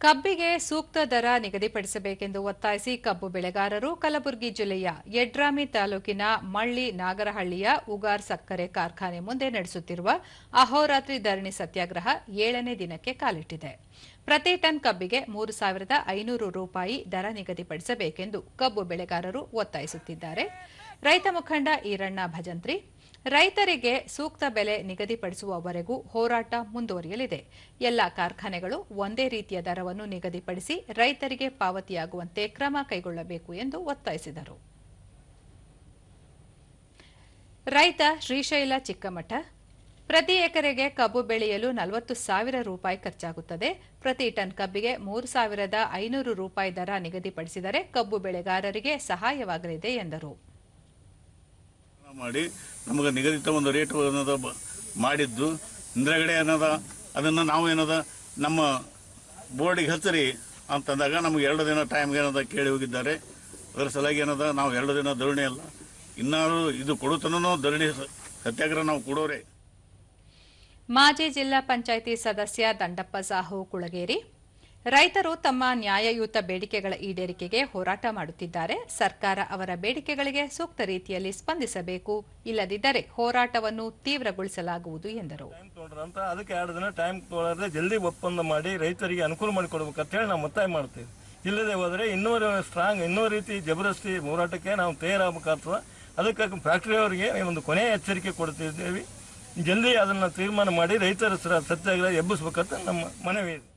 ಕಬ್ಬಿಗೆ ಸೂಕ್ತ ದರ ನಿಗದಿಪಡಿಸಬೇಕೆಂದು ಒತ್ತಾಯಿಸಿ ಕಬ್ಬು ಬೆಳೆಗಾರರು ಕಲಬುರಗಿ ಜಿಲ್ಲೆಯ ಯಡ್ರಾಮಿ ತಾಲೂಕಿನ ಮಳ್ಳಿ ನಾಗರಹಳ್ಳಿಯ ಉಗಾರ್ ಸಕ್ಕರೆ ಕಾರ್ಖಾನೆ ಮುಂದೆ ನಡೆಸುತ್ತಿರುವ ಅಹೋರಾತ್ರಿ ಧರಣಿ ಸತ್ಯಾಗ್ರಹ ಏಳನೇ ದಿನಕ್ಕೆ ಕಾಲಿಟ್ಟಿದೆ. ಪ್ರತಿ ಟನ್ ಕಬ್ಬಿಗೆ ಮೂರು ಸಾವಿರದ ಐನೂರು ರೂಪಾಯಿ ದರ ನಿಗದಿಪಡಿಸಬೇಕೆಂದು ಕಬ್ಬು ಬೆಳೆಗಾರರು ಒತ್ತಾಯಿಸುತ್ತಿದ್ದಾರೆ. ರೈತ ಮುಖಂಡ ಈರಣ್ಣ ಭಜಂತ್ರಿ ರೈತರಿಗೆ ಸೂಕ್ತ ಬೆಲೆ ನಿಗದಿಪಡಿಸುವವರೆಗೂ ಹೋರಾಟ ಮುಂದುವರಿಯಲಿದೆ. ಎಲ್ಲ ಕಾರ್ಖಾನೆಗಳು ಒಂದೇ ರೀತಿಯ ದರವನ್ನು ನಿಗದಿಪಡಿಸಿ ರೈತರಿಗೆ ಪಾವತಿಯಾಗುವಂತೆ ಕ್ರಮ ಕೈಗೊಳ್ಳಬೇಕು ಎಂದು ಒತ್ತಾಯಿಸಿದರು. ರೈತ ಶ್ರೀಶೈಲ ಚಿಕ್ಕಮಠ, ಪ್ರತಿ ಎಕರೆಗೆ ಕಬ್ಬು ಬೆಳೆಯಲು ನಲವತ್ತು ಸಾವಿರ ರೂಪಾಯಿ ಖರ್ಚಾಗುತ್ತದೆ. ಪ್ರತಿ ಟನ್ ಕಬ್ಬಿಗೆ ಮೂರು ಸಾವಿರದ ಐನೂರು ರೂಪಾಯಿ ದರ ನಿಗದಿಪಡಿಸಿದರೆ ಕಬ್ಬು ಬೆಳೆಗಾರರಿಗೆ ಸಹಾಯವಾಗಲಿದೆ ಎಂದರು. ಮಾಡಿ ನಮಗೆ ನಿಗದಿತ ಒಂದು ರೇಟ್ ಅನ್ನೋದು ಮಾಡಿದ್ದು. ಹಿಂದ್ರಗಡೆ ಏನದ ಅದನ್ನು ನಾವು ಏನದ, ನಮ್ಮ ಬೋರ್ಡಿಗೆ ಹಚ್ಚಿರಿ ಅಂತಂದಾಗ ನಮ್ಗೆ ಎರಡು ದಿನ ಟೈಮ್ಗೆ ಏನದ ಕೇಳಿ ಹೋಗಿದ್ದಾರೆ. ಅದರ ಸಲುವಾಗಿ ಏನದ, ನಾವು ಎರಡು ದಿನ ಧರಣಿ ಅಲ್ಲ. ಇನ್ನಾರು ಇದು ಕೊಡುತ್ತನೂ ಧರಣಿ ಸತ್ಯಾಗ್ರಹ ನಾವು ಕೊಡೋರೆ. ಮಾಜಿ ಜಿಲ್ಲಾ ಪಂಚಾಯಿತಿ ಸದಸ್ಯ ದಂಡಪ್ಪ ಸಾಹು ಕುಳಗೇರಿ. ರೈತರು ತಮ್ಮ ನ್ಯಾಯಯುತ ಬೇಡಿಕೆಗಳ ಈಡೇರಿಕೆಗೆ ಹೋರಾಟ ಮಾಡುತ್ತಿದ್ದಾರೆ. ಸರ್ಕಾರ ಅವರ ಬೇಡಿಕೆಗಳಿಗೆ ಸೂಕ್ತ ರೀತಿಯಲ್ಲಿ ಸ್ಪಂದಿಸಬೇಕು. ಇಲ್ಲದಿದ್ದರೆ ಹೋರಾಟವನ್ನು ತೀವ್ರಗೊಳಿಸಲಾಗುವುದು ಎಂದರು. ಅದಕ್ಕೆ ಎರಡು ಟೈಮ್ ತೊಗೊಳದೆ ಜಲ್ದಿ ಒಪ್ಪಂದ ಮಾಡಿ ರೈತರಿಗೆ ಅನುಕೂಲ ಮಾಡಿಕೊಡ್ಬೇಕಂತ ಹೇಳಿ ನಾವು ಒತ್ತಾಯ ಮಾಡ್ತೀವಿ. ಇಲ್ಲದೆ ಹೋದರೆ ಇನ್ನೂ ಸ್ಟ್ರಾಂಗ್ ಇನ್ನೂ ರೀತಿ ಜಬರ್ದಸ್ತಿ ಹೋರಾಟಕ್ಕೆ ನಾವು ತಯಾರಾಗಬೇಕಾಗ್ತದೆ. ಅದಕ್ಕೆ ಫ್ಯಾಕ್ಟರಿಯವರಿಗೆ ಒಂದು ಕೊನೆ ಎಚ್ಚರಿಕೆ ಕೊಡ್ತಿದ್ದೇವೆ. ಜಲ್ದಿ ಅದನ್ನು ತೀರ್ಮಾನ ಮಾಡಿ ರೈತರ ಸತ್ಯಾಗ್ರಹ ಎಬ್ಬಿಸ್ಬೇಕಂತ ನಮ್ಮ ಮನವಿ ಇದೆ.